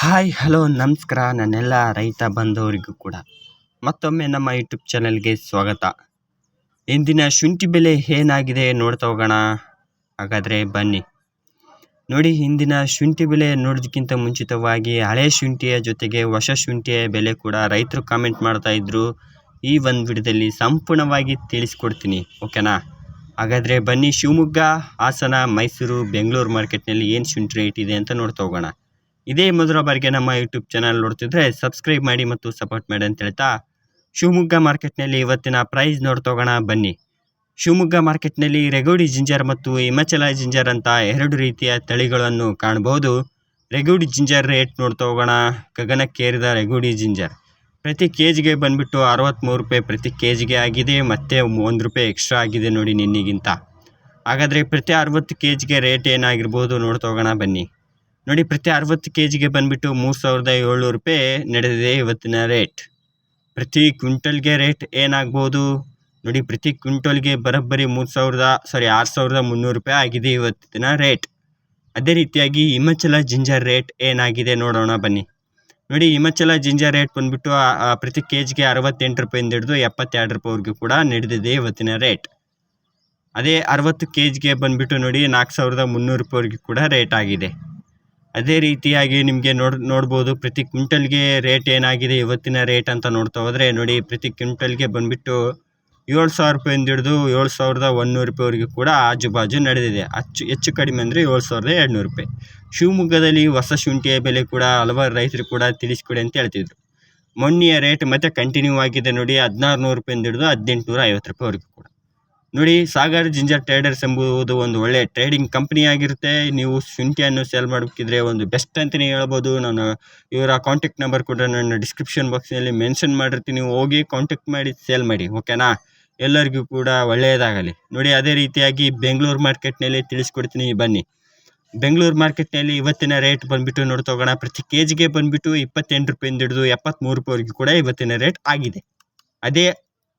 Hi, hello, ನಮಸ್ಕಾರ. ನನ್ನೆಲ್ಲ ರೈತ ಬಂದವರಿಗೂ ಕೂಡ ಮತ್ತೊಮ್ಮೆ ನಮ್ಮ ಯೂಟ್ಯೂಬ್ ಚಾನಲ್ಗೆ ಸ್ವಾಗತ. ಇಂದಿನ ಶುಂಠಿ ಬೆಲೆ ಏನಾಗಿದೆ ನೋಡ್ತಾ ಹೋಗೋಣ. ಹಾಗಾದರೆ ಬನ್ನಿ. ನೋಡಿ, ಇಂದಿನ ಶುಂಠಿ ಬೆಲೆ ನೋಡೋದಕ್ಕಿಂತ ಮುಂಚಿತವಾಗಿ ಹಳೆ ಶುಂಠಿಯ ಜೊತೆಗೆ ಹೊಸ ಶುಂಠಿಯ ಬೆಲೆ ಕೂಡ ರೈತರು ಕಾಮೆಂಟ್ ಮಾಡ್ತಾ ಇದ್ದರು ಈ ಒಂದು ವಿಡಿಯೋದಲ್ಲಿ ಸಂಪೂರ್ಣವಾಗಿ ತಿಳಿಸ್ಕೊಡ್ತೀನಿ, ಓಕೆನಾ? ಹಾಗಾದರೆ ಬನ್ನಿ ಶಿವಮೊಗ್ಗ, ಹಾಸನ, ಮೈಸೂರು, ಬೆಂಗಳೂರು ಮಾರ್ಕೆಟ್ನಲ್ಲಿ ಏನು ಶುಂಠಿ ರೇಟ್ ಇದೆ ಅಂತ ನೋಡ್ತಾ ಹೋಗೋಣ. ಇದೇ ಮೊದಲ ಬಾರಿಗೆ ನಮ್ಮ ಯೂಟ್ಯೂಬ್ ಚಾನಲ್ ನೋಡ್ತಿದ್ರೆ ಸಬ್ಸ್ಕ್ರೈಬ್ ಮಾಡಿ ಮತ್ತು ಸಪೋರ್ಟ್ ಮಾಡಿ ಅಂತ ಹೇಳ್ತಾ, ಶಿವಮೊಗ್ಗ ಮಾರ್ಕೆಟ್ನಲ್ಲಿ ಇವತ್ತಿನ ಪ್ರೈಸ್ ನೋಡ್ತೋಗೋಣ ಬನ್ನಿ. ಶಿವಮೊಗ್ಗ ಮಾರ್ಕೆಟ್ನಲ್ಲಿ ರೆಗೋಡಿ ಜಿಂಜರ್ ಮತ್ತು ಹಿಮಾಚಲ ಜಿಂಜರ್ ಅಂತ ಎರಡು ರೀತಿಯ ತಳಿಗಳನ್ನು ಕಾಣಬಹುದು. ರೆಗೋಡಿ ಜಿಂಜರ್ ರೇಟ್ ನೋಡ್ತಾ ಹೋಗೋಣ ಗಗನಕ್ಕೇರಿದ ರೆಗೋಡಿ ಜಿಂಜರ್ ಪ್ರತಿ ಕೆ ಜಿಗೆ ಬಂದುಬಿಟ್ಟು ಅರವತ್ತ್ಮೂರು ರೂಪಾಯಿ ಪ್ರತಿ ಕೆ ಜಿಗೆ ಆಗಿದೆ, ಮತ್ತು ಒಂದು ರೂಪಾಯಿ ಎಕ್ಸ್ಟ್ರಾ ಆಗಿದೆ ನೋಡಿ ನಿನ್ನಿಗಿಂತ. ಹಾಗಾದರೆ ಪ್ರತಿ ಅರವತ್ತು ಕೆ ಜಿಗೆ ರೇಟ್ ಏನಾಗಿರ್ಬೋದು ನೋಡ್ತಾ ಹೋಗೋಣ ಬನ್ನಿ. ನೋಡಿ, ಪ್ರತಿ ಅರವತ್ತು ಕೆ ಜಿಗೆ ಬಂದ್ಬಿಟ್ಟು ಮೂರು ಸಾವಿರದ ಏಳ್ನೂರು ರೂಪಾಯಿ ನಡೆದಿದೆ ಇವತ್ತಿನ ರೇಟ್. ಪ್ರತಿ ಕ್ವಿಂಟಲ್ಗೆ ರೇಟ್ ಏನಾಗ್ಬೋದು? ನೋಡಿ, ಪ್ರತಿ ಕ್ವಿಂಟಲ್ಗೆ ಬರೋಬ್ಬರಿ ಮೂರು ಸಾವಿರದ, ಸಾರಿ, ಆರು ಸಾವಿರದ ಮುನ್ನೂರು ರೂಪಾಯಿ ಆಗಿದೆ ಇವತ್ತಿನ ರೇಟ್. ಅದೇ ರೀತಿಯಾಗಿ ಹಿಮಾಚಲ ಜಿಂಜರ್ ರೇಟ್ ಏನಾಗಿದೆ ನೋಡೋಣ ಬನ್ನಿ. ನೋಡಿ, ಹಿಮಾಚಲ ಜಿಂಜರ್ ರೇಟ್ ಬಂದುಬಿಟ್ಟು ಪ್ರತಿ ಕೆ ಜಿಗೆ ಅರವತ್ತೆಂಟು ರೂಪಾಯಿಂದ ಹಿಡಿದು ಎಪ್ಪತ್ತೆರಡು ರೂಪಾಯಿವರೆಗೂ ಕೂಡ ನಡೆದಿದೆ ಇವತ್ತಿನ ರೇಟ್. ಅದೇ ಅರವತ್ತು ಕೆ ಜಿಗೆ ಬಂದ್ಬಿಟ್ಟು ನೋಡಿ, ನಾಲ್ಕು ಸಾವಿರದ ಮುನ್ನೂರು ರೂಪಾಯಿವರೆಗೂ ಕೂಡ ರೇಟ್ ಆಗಿದೆ. ಅದೇ ರೀತಿಯಾಗಿ ನಿಮಗೆ ನೋಡ್, ನೋಡ್ಬೋದು. ಪ್ರತಿ ಕ್ವಿಂಟಲ್ಗೆ ರೇಟ್ ಏನಾಗಿದೆ, ಇವತ್ತಿನ ರೇಟ್ ಅಂತ ನೋಡ್ತಾ ಹೋದರೆ ನೋಡಿ, ಪ್ರತಿ ಕ್ವಿಂಟಲ್ಗೆ ಬಂದುಬಿಟ್ಟು ಏಳು ಸಾವಿರ ರೂಪಾಯಿಂದ ಹಿಡಿದು ಏಳು ಸಾವಿರದ ಒನ್ನೂರು ರೂಪಾಯಿವರೆಗೂ ಕೂಡ ಆಜು ಬಾಜು ನಡೆದಿದೆ. ಅಚ್ಚು, ಹೆಚ್ಚು ಕಡಿಮೆ ಅಂದರೆ ಏಳು ಸಾವಿರದ ಎರಡುನೂರು ರೂಪಾಯಿ. ಶಿವಮೊಗ್ಗದಲ್ಲಿ ಹೊಸ ಶುಂಠಿಯ ಬೆಲೆ ಕೂಡ ಹಲವಾರು ರೈತರು ಕೂಡ ತಿಳಿಸ್ಕೊಡಿ ಅಂತ ಹೇಳ್ತಿದ್ರು. ಮೊನ್ನೆಯ ರೇಟ್ ಮತ್ತೆ ಕಂಟಿನ್ಯೂ ಆಗಿದೆ ನೋಡಿ ಹದಿನಾರು ನೂರು ರೂಪಾಯಿಂದ ಹಿಡಿದು ಹದಿನೆಂಟುನೂರ ಐವತ್ತು ರೂಪಾಯಿವರೆಗೂ ಕೂಡ. ನೋಡಿ, ಸಾಗರ್ ಜಿಂಜರ್ ಟ್ರೇಡರ್ಸ್ ಎಂಬುದು ಒಂದು ಒಳ್ಳೆ ಟ್ರೇಡಿಂಗ್ ಕಂಪ್ನಿ ಆಗಿರುತ್ತೆ. ನೀವು ಶುಂಠಿಯನ್ನು ಸೇಲ್ ಮಾಡಬೇಕಿದ್ರೆ ಒಂದು ಬೆಸ್ಟ್ ಅಂತಲೇ ಹೇಳ್ಬೋದು. ನಾನು ಇವರ ಕಾಂಟ್ಯಾಕ್ಟ್ ನಂಬರ್ ಕೂಡ ನನ್ನ ಡಿಸ್ಕ್ರಿಪ್ಷನ್ ಬಾಕ್ಸ್ನಲ್ಲಿ ಮೆನ್ಷನ್ ಮಾಡಿರ್ತೀನಿ. ಹೋಗಿ ಕಾಂಟ್ಯಾಕ್ಟ್ ಮಾಡಿ, ಸೇಲ್ ಮಾಡಿ ಓಕೆನಾ ಎಲ್ಲರಿಗೂ ಕೂಡ ಒಳ್ಳೆಯದಾಗಲಿ. ನೋಡಿ, ಅದೇ ರೀತಿಯಾಗಿ ಬೆಂಗಳೂರು ಮಾರ್ಕೆಟ್ನಲ್ಲಿ ತಿಳಿಸ್ಕೊಡ್ತೀನಿ. ಬನ್ನಿ. ಬೆಂಗಳೂರು ಮಾರ್ಕೆಟ್ನಲ್ಲಿ ಇವತ್ತಿನ ರೇಟ್ ಬಂದುಬಿಟ್ಟು ನೋಡ್ತೋಗೋಣ ಪ್ರತಿ ಕೆ ಜಿಗೆ ಬಂದುಬಿಟ್ಟು ಇಪ್ಪತ್ತೆಂಟು ರೂಪಾಯಿಂದ ಹಿಡಿದು ಎಪ್ಪತ್ತ್ಮೂರು ರೂಪಾಯಿವರೆಗೂ ಕೂಡ ಇವತ್ತಿನ ರೇಟ್ ಆಗಿದೆ. ಅದೇ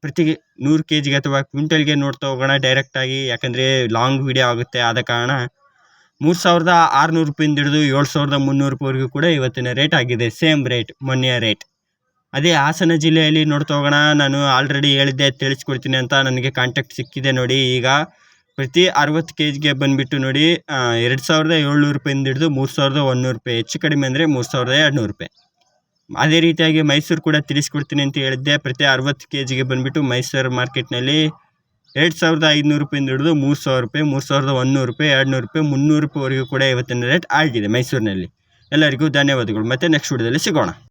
ಪ್ರತಿ ನೂರು ಕೆ ಜಿಗೆ ಅಥವಾ ಕ್ವಿಂಟಲ್ಗೆ ನೋಡ್ತಾ ಹೋಗೋಣ ಡೈರೆಕ್ಟಾಗಿ ಯಾಕಂದರೆ ಲಾಂಗ್ ವೀಡಿಯೋ ಆಗುತ್ತೆ. ಆದ ಕಾರಣ ಮೂರು ಸಾವಿರದ ಆರುನೂರು ರೂಪಾಯಿಂದ ಹಿಡಿದು ಏಳು ಸಾವಿರದ ಮುನ್ನೂರು ರೂಪಾಯಿವರೆಗೂ ಕೂಡ ಇವತ್ತಿನ ರೇಟ್ ಆಗಿದೆ. ಸೇಮ್ ರೇಟ್ ಮೊನ್ನೆಯ ರೇಟ್ ಅದೇ ಹಾಸನ ಜಿಲ್ಲೆಯಲ್ಲಿ ನೋಡ್ತಾ ಹೋಗೋಣ. ನಾನು ಆಲ್ರೆಡಿ ಹೇಳಿದ್ದೆ, ತಿಳಿಸ್ಕೊಡ್ತೀನಿ ಅಂತ ನನಗೆ ಕಾಂಟ್ಯಾಕ್ಟ್ ಸಿಕ್ಕಿದೆ ನೋಡಿ. ಈಗ ಪ್ರತಿ ಅರವತ್ತು ಕೆ ಜಿಗೆ ಬಂದುಬಿಟ್ಟು ನೋಡಿ ಎರಡು ಸಾವಿರದ ಏಳ್ನೂರು ರೂಪಾಯಿಂದ ಹಿಡಿದು ಮೂರು ಸಾವಿರದ ಒಂದುನೂರು ರೂಪಾಯಿ. ಹೆಚ್ಚು ಕಡಿಮೆ ಅಂದರೆ ಮೂರು ಸಾವಿರದ ಎರಡುನೂರು ರೂಪಾಯಿ. ಅದೇ ರೀತಿಯಾಗಿ ಮೈಸೂರು ಕೂಡ ತಿಳಿಸ್ಕೊಡ್ತೀನಿ ಅಂತ ಹೇಳಿದ್ದೆ. ಪ್ರತಿ ಅರವತ್ತು ಕೆ ಜಿಗೆ ಬಂದುಬಿಟ್ಟು ಮೈಸೂರು ಮಾರ್ಕೆಟ್ನಲ್ಲಿ ಎರಡು ಸಾವಿರದ ಐದುನೂರು ರೂಪಾಯಿಂದ ಹಿಡಿದು ಮೂರು ಸಾವಿರ ರೂಪಾಯಿ, ಮೂರು ಸಾವಿರದ ಒಂದುನೂರು ರೂಪಾಯಿ ಎರಡು ನೂರು ರೂಪಾಯಿ, ಮುನ್ನೂರು ರೂಪಾಯಿವರೆಗೂ ಕೂಡ ಇವತ್ತಿನ ರೇಟ್ ಆಗಿದೆ ಮೈಸೂರಿನಲ್ಲಿ. ಎಲ್ಲರಿಗೂ ಧನ್ಯವಾದಗಳು. ಮತ್ತು ನೆಕ್ಸ್ಟ್ ವಿಡಿಯೋದಲ್ಲಿ ಸಿಗೋಣ.